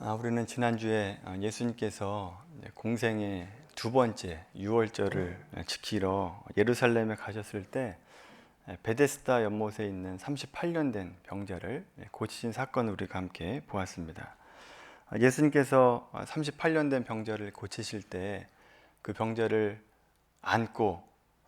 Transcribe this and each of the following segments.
아, 우리는 지난주에 어, 예수님께서 공생의 두 번째 유월절을 지키러 예루살렘에 가셨을 때 베데스다 연못에 있는 38년 된 병자를 고치신 사건을 우리가 함께 보았습니다. 아, 예수님께서 38년 된 병자를 고치실 때 그 병자를 안고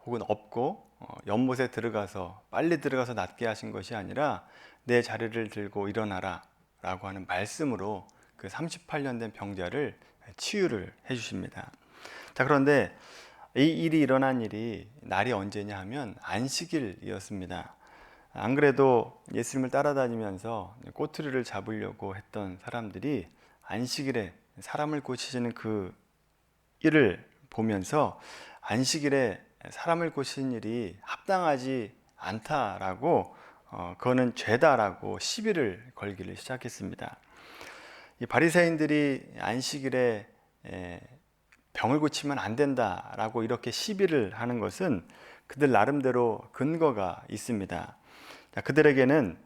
혹은 업고 어, 연못에 들어가서 빨리 들어가서 낫게 하신 것이 아니라 내 자리를 들고 일어나라 라고 하는 말씀으로 그 38년 된 병자를 치유를 해 주십니다. 자, 그런데 이 일이 일어난 일이 날이 언제냐 하면 안식일이었습니다. 안 그래도 예수님을 따라다니면서 꼬투리를 잡으려고 했던 사람들이 안식일에 사람을 고치시는 그 일을 보면서 안식일에 사람을 고치는 일이 합당하지 않다라고 어, 그거는 죄다라고 시비를 걸기를 시작했습니다. 이 바리새인들이 안식일에 에, 병을 고치면 안 된다라고 이렇게 시비를 하는 것은 그들 나름대로 근거가 있습니다. 자, 그들에게는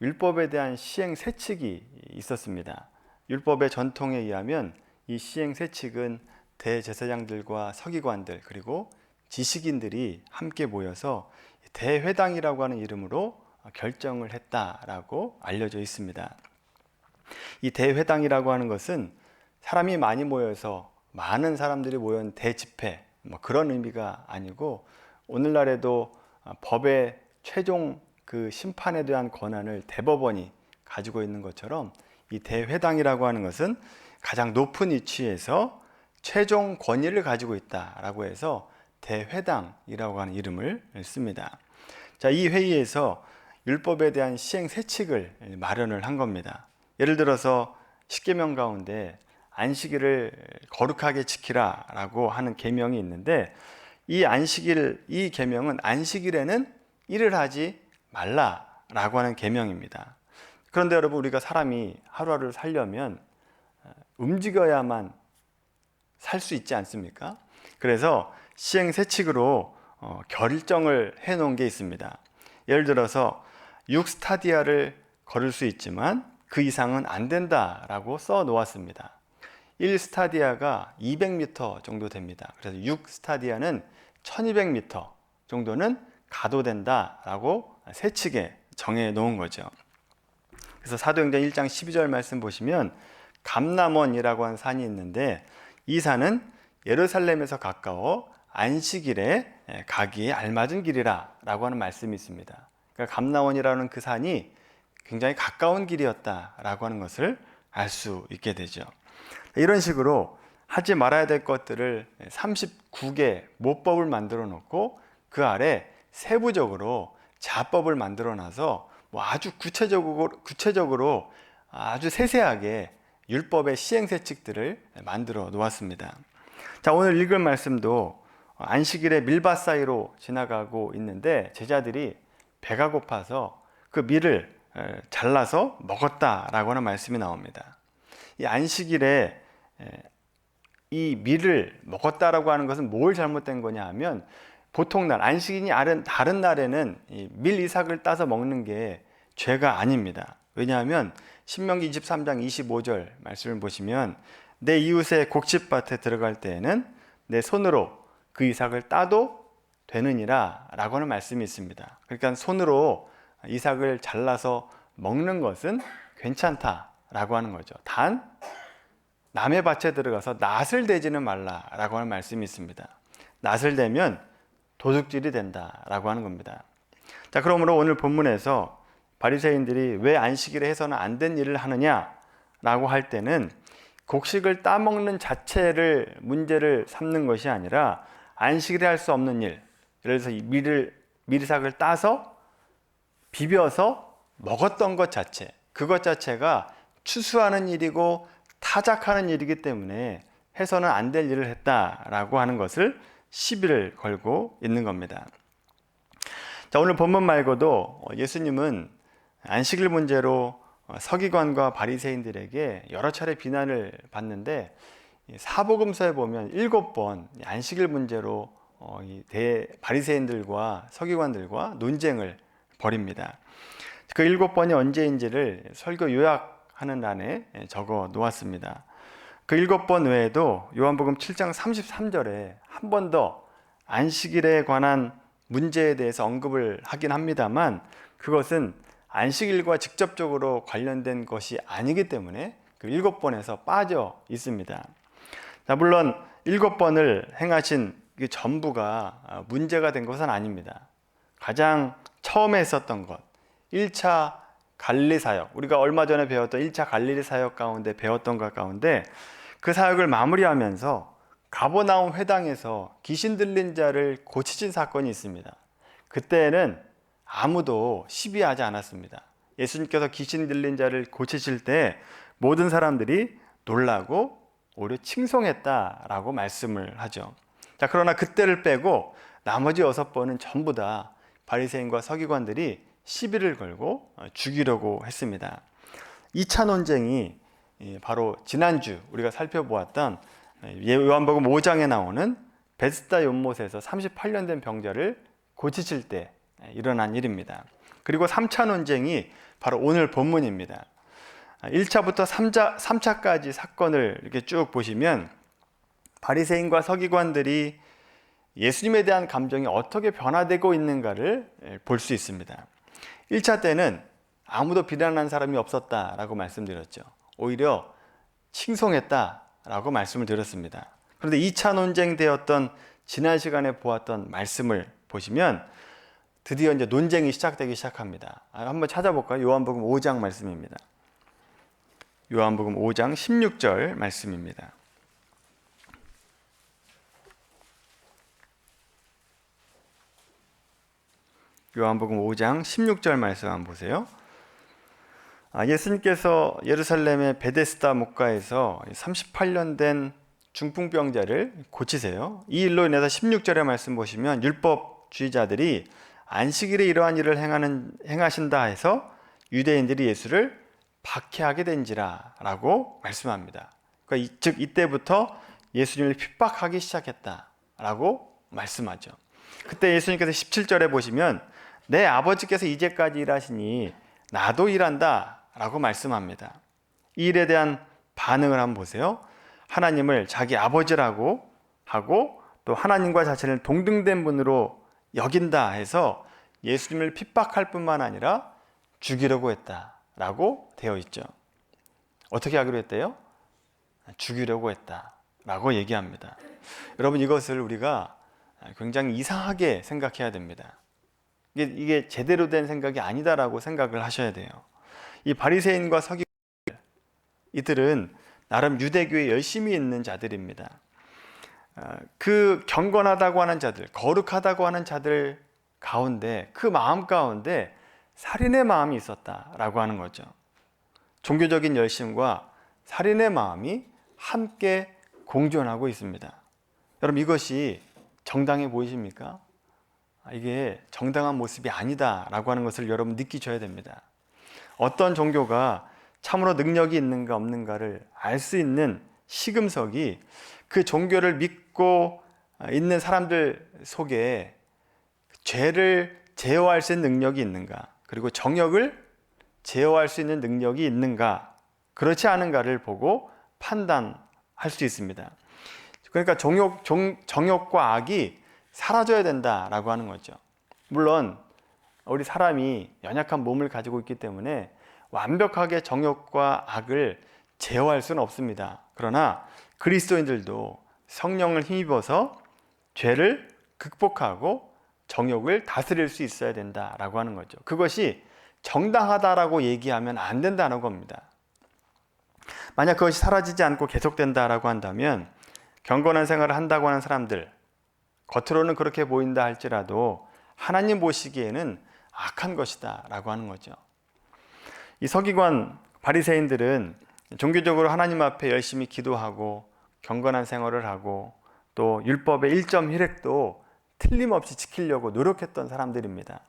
율법에 대한 시행 세칙이 있었습니다. 율법의 전통에 의하면 이 시행 세칙은 대제사장들과 서기관들 그리고 지식인들이 함께 모여서 대회당이라고 하는 이름으로 결정을 했다라고 알려져 있습니다. 이 대회당이라고 하는 것은 사람이 많이 모여서 많은 사람들이 모인 대집회 뭐 그런 의미가 아니고 오늘날에도 법의 최종 그 심판에 대한 권한을 대법원이 가지고 있는 것처럼 이 대회당이라고 하는 것은 가장 높은 위치에서 최종 권위를 가지고 있다라고 해서 대회당이라고 하는 이름을 씁니다. 자, 이 회의에서 율법에 대한 시행 세칙을 마련을 한 겁니다. 예를 들어서 십계명 가운데 안식일을 거룩하게 지키라라고 하는 계명이 있는데 이 안식일 이 계명은 안식일에는 일을 하지 말라라고 하는 계명입니다. 그런데 여러분 우리가 사람이 하루하루를 살려면 움직여야만 살 수 있지 않습니까? 그래서 시행 세칙으로 어, 결정을 해 놓은 게 있습니다. 예를 들어서 6스타디아를 걸을 수 있지만 그 이상은 안 된다라고 써 놓았습니다. 1스타디아가 200m 정도 됩니다. 그래서 6스타디아는 1200m 정도는 가도 된다라고 세칙에 정해 놓은 거죠. 그래서 사도행전 1장 12절 말씀 보시면 감남원이라고 하는 산이 있는데 이 산은 예루살렘에서 가까워 안식일에 가기에 알맞은 길이라라고 하는 말씀이 있습니다. 그러니까 감나원이라는 그 산이 굉장히 가까운 길이었다라고 하는 것을 알 수 있게 되죠. 이런 식으로 하지 말아야 될 것들을 39개 모법을 만들어 놓고 그 아래 세부적으로 자법을 만들어 놔서 뭐 아주 구체적으로 구체적으로 아주 세세하게 율법의 시행세칙들을 만들어 놓았습니다. 자, 오늘 읽을 말씀도 안식일에 밀밭 사이로 지나가고 있는데 제자들이 배가 고파서 그 밀을 잘라서 먹었다라고 하는 말씀이 나옵니다. 이 안식일에 이 밀을 먹었다라고 하는 것은 뭘 잘못된 거냐 하면 보통 날 안식일이 다른 날에는 밀 이삭을 따서 먹는 게 죄가 아닙니다. 왜냐하면 신명기 23장 25절 말씀을 보시면 내 이웃의 곡식밭에 들어갈 때에는 내 손으로 그 이삭을 따도 되느니라 라고 하는 말씀이 있습니다. 그러니까 손으로 이삭을 잘라서 먹는 것은 괜찮다라고 하는 거죠. 단 남의 밭에 들어가서 낫을 대지는 말라라고 하는 말씀이 있습니다. 낫을 대면 도둑질이 된다라고 하는 겁니다. 자, 그러므로 오늘 본문에서 바리새인들이 왜 안식일에 해서는 안 된 일을 하느냐라고 할 때는 곡식을 따먹는 자체를 문제를 삼는 것이 아니라 안식일에 할 수 없는 일, 예를 들어서 밀을 밀삭을 따서 비벼서 먹었던 것 자체, 그것 자체가 추수하는 일이고 타작하는 일이기 때문에 해서는 안 될 일을 했다라고 하는 것을 시비를 걸고 있는 겁니다. 자, 오늘 본문 말고도 예수님은 안식일 문제로 서기관과 바리새인들에게 여러 차례 비난을 받는데 사복음서에 보면 일곱 번 안식일 문제로 어, 대 바리새인들과 서기관들과 논쟁을 벌입니다. 그 일곱 번이 언제인지를 설교 요약 하는 란에 예, 적어 놓았습니다. 그 일곱 번 외에도 요한복음 7장 33절에 한 번 더 안식일에 관한 문제에 대해서 언급을 하긴 합니다만 그것은 안식일과 직접적으로 관련된 것이 아니기 때문에 그 일곱 번에서 빠져 있습니다. 자, 물론 일곱 번을 행하신 그 전부가 문제가 된 것은 아닙니다. 가장 처음에 했었던 것, 1차 갈릴리 사역, 우리가 얼마 전에 배웠던 1차 갈릴리 사역 가운데 배웠던 것 가운데 그 사역을 마무리하면서 가버나움 회당에서 귀신 들린 자를 고치신 사건이 있습니다. 그때는 아무도 시비하지 않았습니다. 예수님께서 귀신 들린 자를 고치실 때 모든 사람들이 놀라고 오히려 칭송했다라고 말씀을 하죠. 자, 그러나 그때를 빼고 나머지 여섯 번은 전부 다 바리새인과 서기관들이 시비를 걸고 죽이려고 했습니다. 2차 논쟁이 바로 지난주 우리가 살펴보았던 요한복음 5장에 나오는 베스다 연못에서 38년 된 병자를 고치실 때 일어난 일입니다. 그리고 3차 논쟁이 바로 오늘 본문입니다. 1차부터 3차, 3차까지 사건을 이렇게 쭉 보시면 바리새인과 서기관들이 예수님에 대한 감정이 어떻게 변화되고 있는가를 볼 수 있습니다. 1차 때는 아무도 비난한 사람이 없었다라고 말씀드렸죠. 오히려 칭송했다라고 말씀을 드렸습니다. 그런데 2차 논쟁 되었던 지난 시간에 보았던 말씀을 보시면 드디어 이제 논쟁이 시작되기 시작합니다. 아, 한번 찾아볼까요? 요한복음 5장 말씀입니다. 요한복음 5장 16절 말씀입니다. 요한복음 5장 16절 말씀 한번 보세요. 아, 예수님께서 예루살렘의 베데스다 목가에서 38년 된 중풍병자를 고치세요. 이 일로 인해서 16절의 말씀 보시면 율법주의자들이 안식일에 이러한 일을 행하는 행하신다 해서 유대인들이 예수를 박해하게 된지라라고 말씀합니다. 그러니까 즉 이때부터 예수님을 핍박하기 시작했다라고 말씀하죠. 그때 예수님께서 17절에 보시면 내 아버지께서 이제까지 일하시니 나도 일한다 라고 말씀합니다. 이 일에 대한 반응을 한번 보세요. 하나님을 자기 아버지라고 하고 또 하나님과 자신을 동등된 분으로 여긴다 해서 예수님을 핍박할 뿐만 아니라 죽이려고 했다 라고 되어 있죠. 어떻게 하기로 했대요? 죽이려고 했다 라고 얘기합니다. 여러분 이것을 우리가 굉장히 이상하게 생각해야 됩니다. 이게, 이게 제대로 된 생각이 아니다라고 생각을 하셔야 돼요. 이 바리새인과 서기 이들은 나름 유대교에 열심히 있는 자들입니다. 아, 그 경건하다고 하는 자들, 거룩하다고 하는 자들 가운데 그 마음 가운데 살인의 마음이 있었다라고 하는 거죠. 종교적인 열심과 살인의 마음이 함께 공존하고 있습니다. 여러분 이것이 정당해 보이십니까? 아, 이게 정당한 모습이 아니다라고 하는 것을 여러분 느끼셔야 됩니다. 어떤 종교가 참으로 능력이 있는가 없는가를 알 수 있는 시금석이 그 종교를 믿고 있는 사람들 속에 죄를 제어할 수 있는 능력이 있는가, 그리고 정욕을 제어할 수 있는 능력이 있는가, 그렇지 않은가를 보고 판단할 수 있습니다. 그러니까 정욕, 정, 정욕과 악이 사라져야 된다라고 하는 거죠. 물론 우리 사람이 연약한 몸을 가지고 있기 때문에 완벽하게 정욕과 악을 제어할 수는 없습니다. 그러나 그리스도인들도 성령을 힘입어서 죄를 극복하고 정욕을 다스릴 수 있어야 된다라고 하는 거죠. 그것이 정당하다라고 얘기하면 안 된다는 겁니다. 만약 그것이 사라지지 않고 계속된다라고 한다면 경건한 생활을 한다고 하는 사람들 겉으로는 그렇게 보인다 할지라도 하나님 보시기에는 악한 것이다 라고 하는 거죠. 이 서기관 바리새인들은 종교적으로 하나님 앞에 열심히 기도하고 경건한 생활을 하고 또 율법의 1.1획도 틀림없이 지키려고 노력했던 사람들입니다.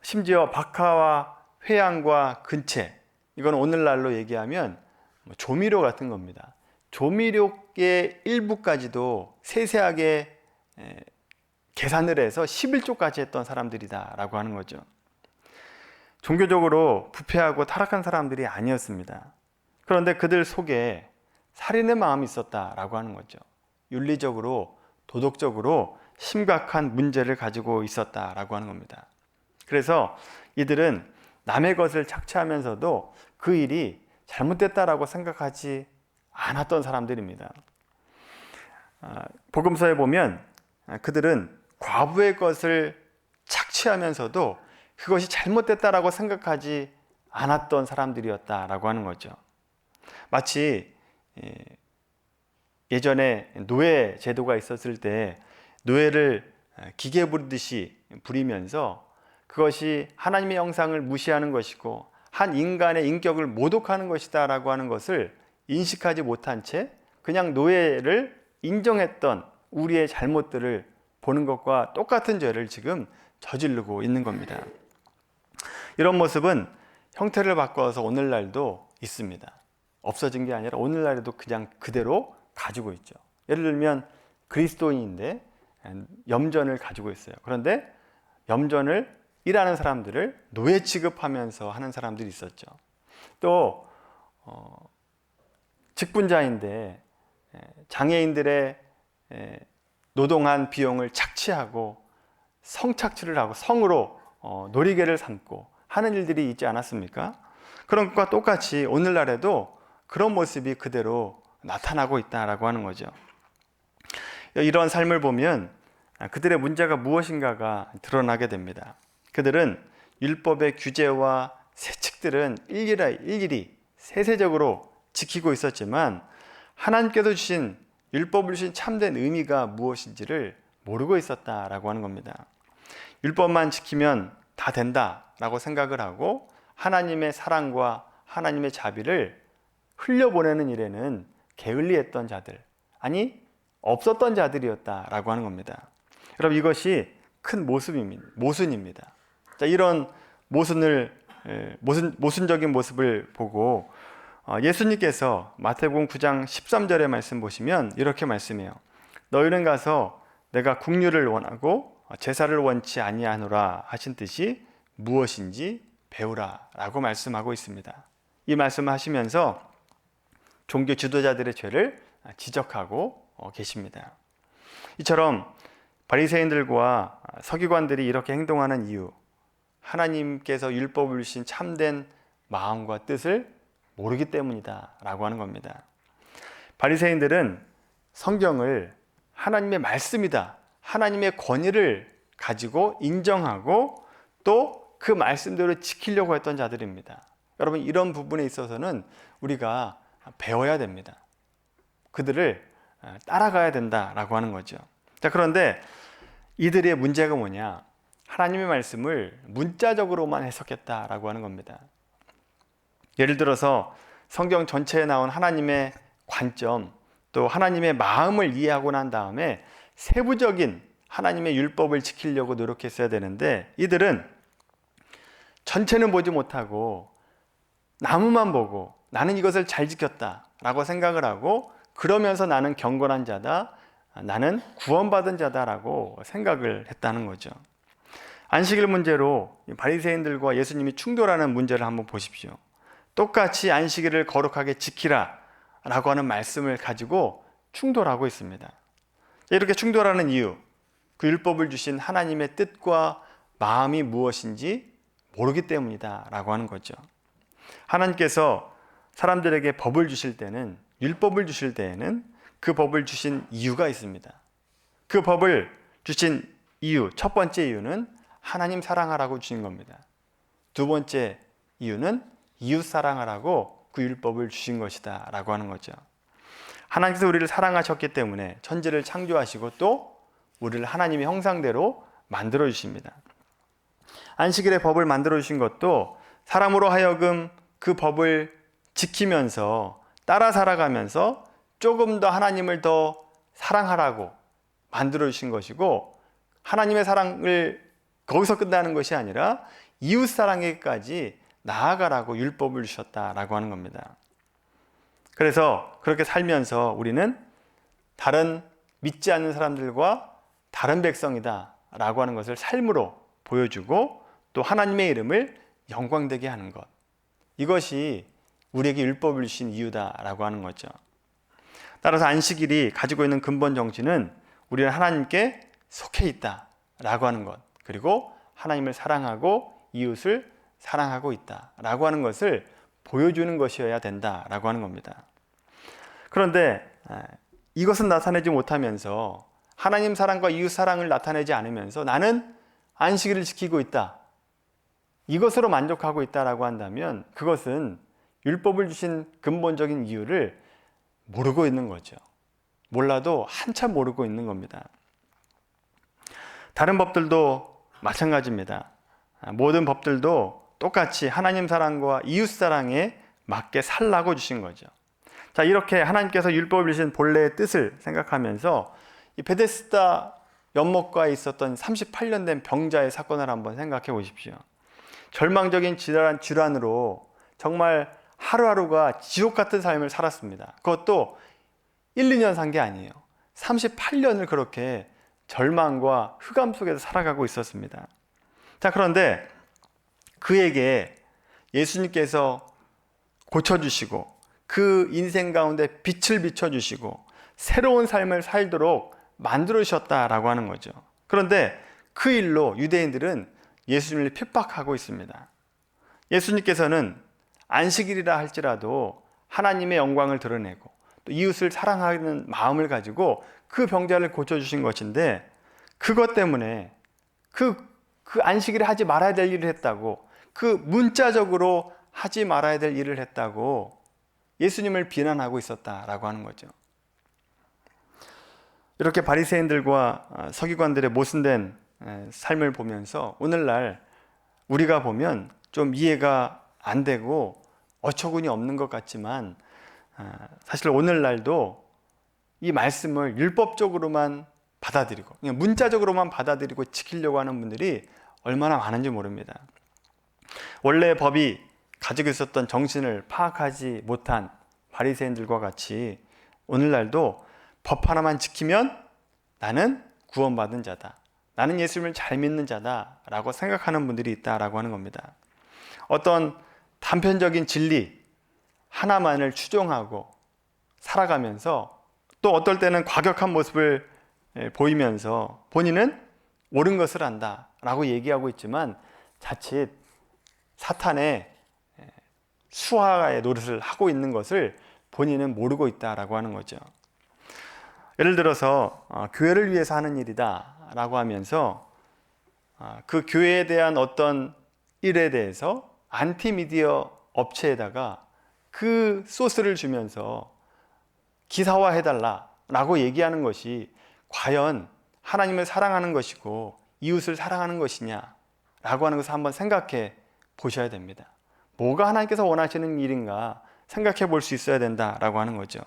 심지어 박하와 회양과 근체 이건 오늘날로 얘기하면 뭐 조미료 같은 겁니다. 조미료의 일부까지도 세세하게 계산을 해서 11조까지 했던 사람들이다라고 하는 거죠. 종교적으로 부패하고 타락한 사람들이 아니었습니다. 그런데 그들 속에 살인의 마음이 있었다라고 하는 거죠. 윤리적으로, 도덕적으로 심각한 문제를 가지고 있었다라고 하는 겁니다. 그래서 이들은 남의 것을 착취하면서도 그 일이 잘못됐다라고 생각하지 않았던 사람들입니다. 아, 복음서에 보면 그들은 과부의 것을 착취하면서도 그것이 잘못됐다라고 생각하지 않았던 사람들이었다라고 하는 거죠. 마치 예, 예전에 노예 제도가 있었을 때 노예를 기계 부리듯이 부리면서 그것이 하나님의 영상을 무시하는 것이고 한 인간의 인격을 모독하는 것이다라고 하는 것을 인식하지 못한 채 그냥 노예를 인정했던 우리의 잘못들을 보는 것과 똑같은 죄를 지금 저지르고 있는 겁니다. 이런 모습은 형태를 바꿔서 오늘날도 있습니다. 없어진 게 아니라 오늘날에도 그냥 그대로 가지고 있죠. 예를 들면 그리스도인인데 염전을 가지고 있어요. 그런데 염전을 일하는 사람들을 노예 취급하면서 하는 사람들이 있었죠. 또 어, 직분자인데 장애인들의 노동한 비용을 착취하고 성착취를 하고 성으로 어, 놀이개를 삼고 하는 일들이 있지 않았습니까? 그런 것과 똑같이 오늘날에도 그런 모습이 그대로 나타나고 있다라고 하는 거죠. 이런 삶을 보면 그들의 문제가 무엇인가가 드러나게 됩니다. 그들은 율법의 규제와 세칙들은 일일이, 일일이 세세적으로 지키고 있었지만 하나님께서 주신 율법을 주신 참된 의미가 무엇인지를 모르고 있었다라고 하는 겁니다. 율법만 지키면 다 된다라고 생각을 하고 하나님의 사랑과 하나님의 자비를 흘려보내는 일에는 게을리했던 자들, 아니 없었던 자들이었다라고 하는 겁니다. 여러분 이것이 큰 모습입니다. 모순입니다. 자, 이런 모순을 모순 모순적인 모습을 보고 어, 예수님께서 마태복음 9장 13절의 말씀 보시면 이렇게 말씀해요. 너희는 가서 내가 국류를 원하고 제사를 원치 아니하노라 하신 뜻이 무엇인지 배우라라고 말씀하고 있습니다. 이 말씀을 하시면서 종교 지도자들의 죄를 지적하고 어, 계십니다. 이처럼 바리새인들과 서기관들이 이렇게 행동하는 이유 하나님께서 율법을 주신 참된 마음과 뜻을 모르기 때문이다라고 하는 겁니다. 바리새인들은 성경을 하나님의 말씀이다. 하나님의 권위를 가지고 인정하고 또 그 말씀대로 지키려고 했던 자들입니다. 여러분 이런 부분에 있어서는 우리가 배워야 됩니다. 그들을 따라가야 된다라고 하는 거죠. 자, 그런데 이들의 문제가 뭐냐? 하나님의 말씀을 문자적으로만 해석했다라고 하는 겁니다. 예를 들어서 성경 전체에 나온 하나님의 관점, 또 하나님의 마음을 이해하고 난 다음에 세부적인 하나님의 율법을 지키려고 노력했어야 되는데 이들은 전체는 보지 못하고 나무만 보고 나는 이것을 잘 지켰다라고 생각을 하고 그러면서 나는 경건한 자다, 나는 구원받은 자다라고 생각을 했다는 거죠. 안식일 문제로 바리새인들과 예수님이 충돌하는 문제를 한번 보십시오. 똑같이 안식일을 거룩하게 지키라 라고 하는 말씀을 가지고 충돌하고 있습니다. 이렇게 충돌하는 이유, 그 율법을 주신 하나님의 뜻과 마음이 무엇인지 모르기 때문이다 라고 하는 거죠. 하나님께서 사람들에게 법을 주실 때는, 율법을 주실 때에는 그 법을 주신 이유가 있습니다. 그 법을 주신 이유, 첫 번째 이유는 하나님 사랑하라고 주신 겁니다. 두 번째 이유는 이웃 사랑하라고 그 율법을 주신 것이다 라고 하는 거죠. 하나님께서 우리를 사랑하셨기 때문에 천지를 창조하시고 또 우리를 하나님의 형상대로 만들어 주십니다. 안식일의 법을 만들어 주신 것도 사람으로 하여금 그 법을 지키면서 따라 살아가면서 조금 더 하나님을 더 사랑하라고 만들어 주신 것이고 하나님의 사랑을 거기서 끝나는 것이 아니라 이웃 사랑에까지 나아가라고 율법을 주셨다라고 하는 겁니다. 그래서 그렇게 살면서 우리는 다른 믿지 않는 사람들과 다른 백성이다 라고 하는 것을 삶으로 보여주고 또 하나님의 이름을 영광되게 하는 것. 이것이 우리에게 율법을 주신 이유다라고 하는 거죠. 따라서 안식일이 가지고 있는 근본 정신은 우리는 하나님께 속해 있다라고 하는 것. 그리고 하나님을 사랑하고 이웃을 사랑하고 있다 라고 하는 것을 보여주는 것이어야 된다 라고 하는 겁니다. 그런데 아, 이것은 나타내지 못하면서 하나님 사랑과 이웃 사랑을 나타내지 않으면서 나는 안식일을 지키고 있다. 이것으로 만족하고 있다라고 한다면 그것은 율법을 주신 근본적인 이유를 모르고 있는 거죠. 몰라도 한참 모르고 있는 겁니다. 다른 법들도 마찬가지입니다. 모든 법들도 똑같이 하나님 사랑과 이웃 사랑에 맞게 살라고 주신 거죠. 자, 이렇게 하나님께서 율법을 주신 본래의 뜻을 생각하면서 이 베데스다 연못가에 있었던 38년 된 병자의 사건을 한번 생각해 보십시오. 절망적인 질환, 질환으로 정말 하루하루가 지옥 같은 삶을 살았습니다. 그것도 1, 2년 산 게 아니에요. 38년을 그렇게 절망과 흑암 속에서 살아가고 있었습니다. 자, 그런데 그에게 예수님께서 고쳐주시고 그 인생 가운데 빛을 비춰주시고 새로운 삶을 살도록 만들으셨다라고 하는 거죠. 그런데 그 일로 유대인들은 예수님을 핍박하고 있습니다. 예수님께서는 안식일이라 할지라도 하나님의 영광을 드러내고 또 이웃을 사랑하는 마음을 가지고 그 병자를 고쳐주신 것인데 그것 때문에 그, 그 안식일에 하지 말아야 될 일을 했다고 그 문자적으로 하지 말아야 될 일을 했다고 예수님을 비난하고 있었다라고 하는 거죠. 이렇게 바리새인들과 서기관들의 모순된 삶을 보면서 오늘날 우리가 보면 좀 이해가 안 되고 어처구니 없는 것 같지만 사실 오늘날도 이 말씀을 율법적으로만 받아들이고 문자적으로만 받아들이고 지키려고 하는 분들이 얼마나 많은지 모릅니다. 원래 법이 가지고 있었던 정신을 파악하지 못한 바리새인들과 같이 오늘날도 법 하나만 지키면 나는 구원받은 자다. 나는 예수님을 잘 믿는 자다라고 생각하는 분들이 있다라고 하는 겁니다. 어떤 단편적인 진리 하나만을 추종하고 살아가면서 또 어떨 때는 과격한 모습을 보이면서 본인은 옳은 것을 안다라고 얘기하고 있지만 자칫 사탄의 수하의 노릇을 하고 있는 것을 본인은 모르고 있다라고 하는 거죠. 예를 들어서 어, 교회를 위해서 하는 일이다라고 하면서 어, 그 교회에 대한 어떤 일에 대해서 안티미디어 업체에다가 그 소스를 주면서 기사화 해달라라고 얘기하는 것이 과연 하나님을 사랑하는 것이고 이웃을 사랑하는 것이냐라고 하는 것을 한번 생각해 보셔야 됩니다. 뭐가 하나님께서 원하시는 일인가 생각해 볼 수 있어야 된다라고 하는 거죠.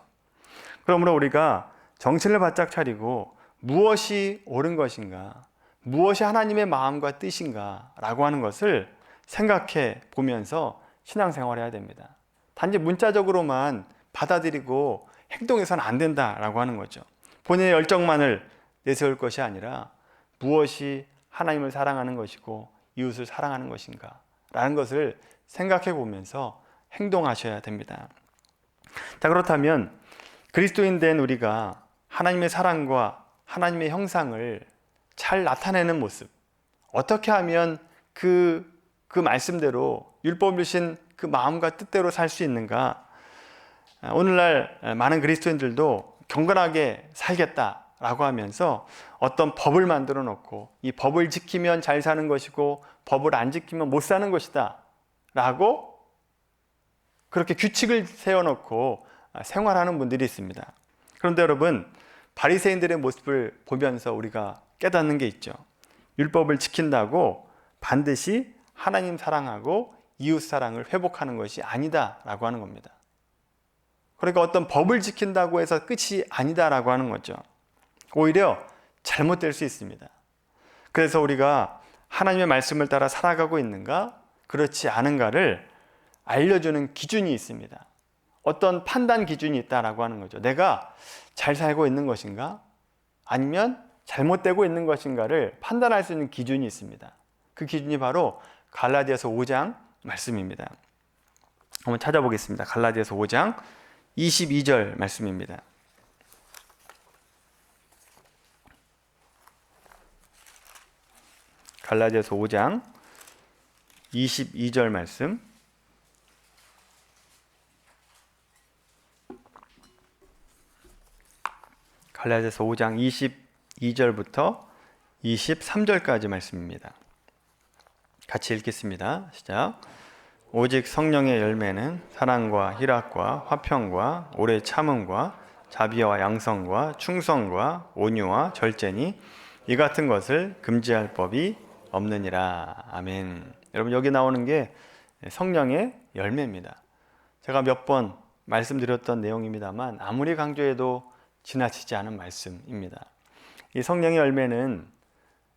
그러므로 우리가 정신을 바짝 차리고 무엇이 옳은 것인가, 무엇이 하나님의 마음과 뜻인가 라고 하는 것을 생각해 보면서 신앙생활 해야 됩니다. 단지 문자적으로만 받아들이고 행동해서는 안 된다라고 하는 거죠. 본인의 열정만을 내세울 것이 아니라 무엇이 하나님을 사랑하는 것이고 이웃을 사랑하는 것인가 라는 것을 생각해 보면서 행동하셔야 됩니다. 자, 그렇다면 그리스도인 된 우리가 하나님의 사랑과 하나님의 형상을 잘 나타내는 모습. 어떻게 하면 그, 그 말씀대로 율법을 주신 그 마음과 뜻대로 살 수 있는가? 오늘날 많은 그리스도인들도 경건하게 살겠다라고 하면서 어떤 법을 만들어 놓고 이 법을 지키면 잘 사는 것이고 법을 안 지키면 못 사는 것이다 라고 그렇게 규칙을 세워 놓고 생활하는 분들이 있습니다. 그런데 여러분 바리새인들의 모습을 보면서 우리가 깨닫는 게 있죠. 율법을 지킨다고 반드시 하나님 사랑하고 이웃 사랑을 회복하는 것이 아니다라고 하는 겁니다. 그러니까 어떤 법을 지킨다고 해서 끝이 아니다라고 하는 거죠. 오히려 잘못될 수 있습니다. 그래서 우리가 하나님의 말씀을 따라 살아가고 있는가, 그렇지 않은가를 알려주는 기준이 있습니다. 어떤 판단 기준이 있다라고 하는 거죠. 내가 잘 살고 있는 것인가? 아니면 잘못되고 있는 것인가를 판단할 수 있는 기준이 있습니다. 그 기준이 바로 갈라디아서 5장 말씀입니다. 한번 찾아보겠습니다. 갈라디아서 5장 22절 말씀입니다. 갈라디아서 5장 22절 말씀. 갈라디아서 5장 22절부터 23절까지 말씀입니다. 같이 읽겠습니다. 시작. 오직 성령의 열매는 사랑과 희락과 화평과 오래 참음과 자비와 양성과 충성과 온유와 절제니 이 같은 것을 금지할 법이 없느니라. 아멘. 여러분 여기 나오는 게 성령의 열매입니다. 제가 몇 번 말씀드렸던 내용입니다만 아무리 강조해도 지나치지 않은 말씀입니다. 이 성령의 열매는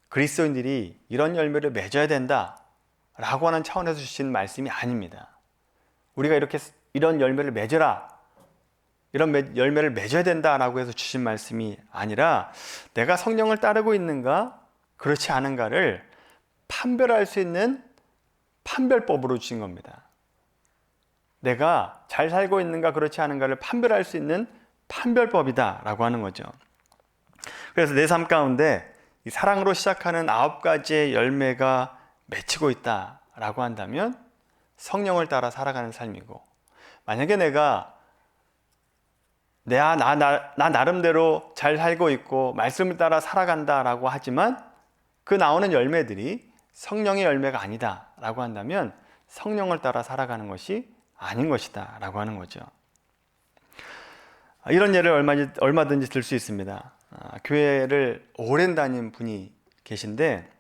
그리스도인들이 이런 열매를 맺어야 된다라고 하는 차원에서 주신 말씀이 아닙니다. 우리가 이렇게 이런 열매를 맺어라 이런 열매를 맺어야 된다라고 해서 주신 말씀이 아니라 내가 성령을 따르고 있는가 그렇지 않은가를 판별할 수 있는 판별법으로 주신 겁니다. 내가 잘 살고 있는가 그렇지 않은가를 판별할 수 있는 판별법이다라고 하는 거죠. 그래서 내 삶 가운데 사랑으로 시작하는 아홉 가지의 열매가 맺히고 있다라고 한다면 성령을 따라 살아가는 삶이고 만약에 내가 나, 나, 나, 나 나름대로 잘 살고 있고 말씀을 따라 살아간다라고 하지만 그 나오는 열매들이 성령의 열매가 아니다 라고 한다면 성령을 따라 살아가는 것이 아닌 것이다 라고 하는 거죠. 이런 예를 얼마든지 들 수 있습니다. 아, 교회를 오랜 다닌 분이 계신데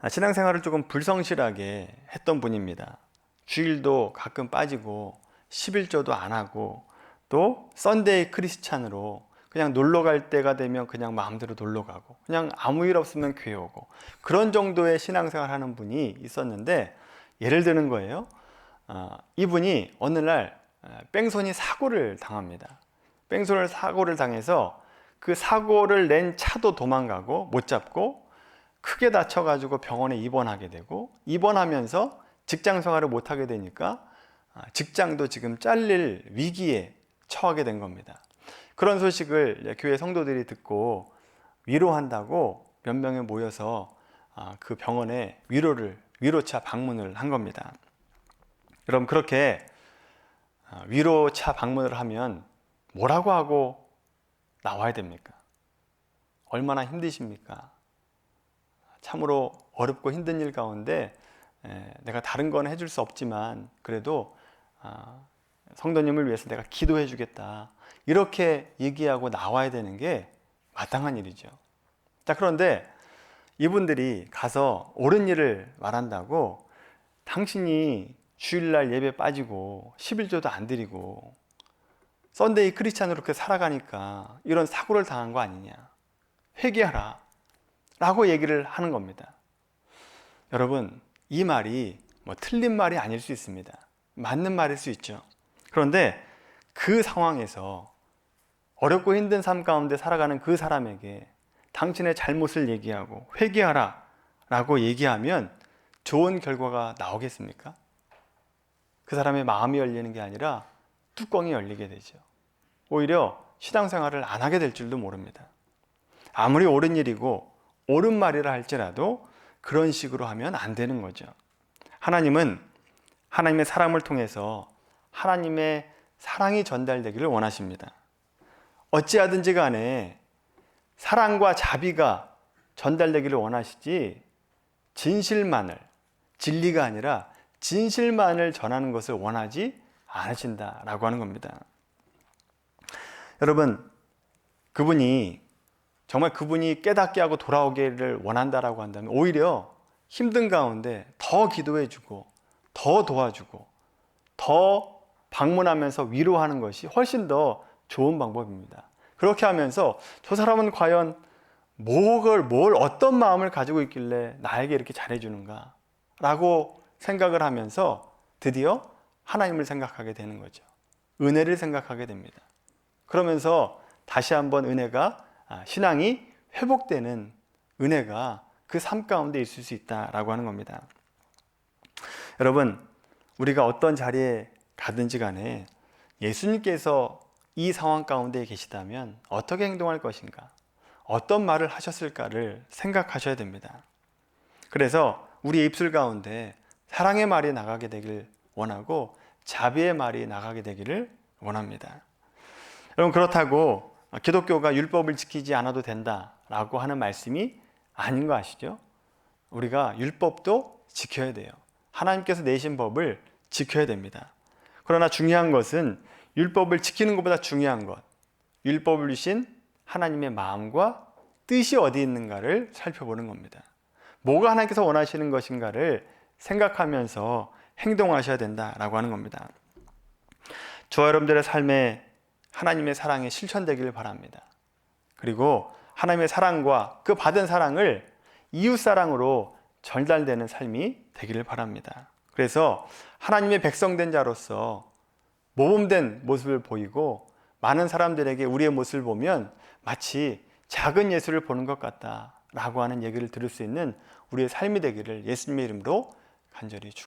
아, 신앙생활을 조금 불성실하게 했던 분입니다. 주일도 가끔 빠지고 11조도 안 하고 또 썬데이 크리스찬으로 그냥 놀러 갈 때가 되면 그냥 마음대로 놀러 가고 그냥 아무 일 없으면 교회 오고 그런 정도의 신앙생활 하는 분이 있었는데 예를 드는 거예요. 어, 이분이 어느 날 뺑소니 사고를 당합니다. 뺑소니 사고를 당해서 그 사고를 낸 차도 도망가고 못 잡고 크게 다쳐가지고 병원에 입원하게 되고 입원하면서 직장 생활을 못 하게 되니까 아, 직장도 지금 잘릴 위기에 처하게 된 겁니다. 그런 소식을 교회 성도들이 듣고 위로한다고 몇 명이 모여서 아, 그 병원에 위로를 위로차 방문을 한 겁니다. 여러분 그렇게 아, 위로차 방문을 하면 뭐라고 하고 나와야 됩니까? 얼마나 힘드십니까? 참으로 어렵고 힘든 일 가운데 내가 다른 건 해줄 수 없지만 그래도 아, 성도님을 위해서 내가 기도해 주겠다. 이렇게 얘기하고 나와야 되는 게 마땅한 일이죠. 자, 그런데 이분들이 가서 옳은 일을 말한다고 당신이 주일날 예배 빠지고 11조도 안 드리고 썬데이 크리스찬으로 그렇게 살아가니까 이런 사고를 당한 거 아니냐. 회개하라. 라고 얘기를 하는 겁니다. 여러분, 이 말이 뭐 틀린 말이 아닐 수 있습니다. 맞는 말일 수 있죠. 그런데 그 상황에서 어렵고 힘든 삶 가운데 살아가는 그 사람에게 당신의 잘못을 얘기하고 회개하라 라고 얘기하면 좋은 결과가 나오겠습니까? 그 사람의 마음이 열리는 게 아니라 뚜껑이 열리게 되죠. 오히려 신앙생활을 안 하게 될 줄도 모릅니다. 아무리 옳은 일이고 옳은 말이라 할지라도 그런 식으로 하면 안 되는 거죠. 하나님은 하나님의 사람을 통해서 하나님의 사랑이 전달되기를 원하십니다. 어찌하든지 간에 사랑과 자비가 전달되기를 원하시지 진실만을 진리가 아니라 진실만을 전하는 것을 원하지 않으신다라고 하는 겁니다. 여러분 그분이 정말 그분이 깨닫게 하고 돌아오기를 원한다라고 한다면 오히려 힘든 가운데 더 기도해 주고 더 도와주고 더 방문하면서 위로하는 것이 훨씬 더 좋은 방법입니다. 그렇게 하면서 저 사람은 과연 뭘, 뭘 어떤 마음을 가지고 있길래 나에게 이렇게 잘해주는가? 라고 생각을 하면서 드디어 하나님을 생각하게 되는 거죠. 은혜를 생각하게 됩니다. 그러면서 다시 한번 은혜가, 아, 신앙이 회복되는 은혜가 그 삶 가운데 있을 수 있다라고 하는 겁니다. 여러분, 우리가 어떤 자리에 가든지 간에 예수님께서 이 상황 가운데 계시다면 어떻게 행동할 것인가? 어떤 말을 하셨을까를 생각하셔야 됩니다. 그래서 우리의 입술 가운데 사랑의 말이 나가게 되길 원하고 자비의 말이 나가게 되기를 원합니다. 여러분 그렇다고 기독교가 율법을 지키지 않아도 된다라고 하는 말씀이 아닌 거 아시죠? 우리가 율법도 지켜야 돼요. 하나님께서 내신 법을 지켜야 됩니다. 그러나 중요한 것은 율법을 지키는 것보다 중요한 것, 율법을 주신 하나님의 마음과 뜻이 어디 있는가를 살펴보는 겁니다. 뭐가 하나님께서 원하시는 것인가를 생각하면서 행동하셔야 된다라고 하는 겁니다. 저와 여러분들의 삶에 하나님의 사랑이 실천되기를 바랍니다. 그리고 하나님의 사랑과 그 받은 사랑을 이웃 사랑으로 전달되는 삶이 되기를 바랍니다. 그래서 하나님의 백성된 자로서 모범된 모습을 보이고 많은 사람들에게 우리의 모습을 보면 마치 작은 예수를 보는 것 같다라고 하는 얘기를 들을 수 있는 우리의 삶이 되기를 예수님의 이름으로 간절히 축원합니다.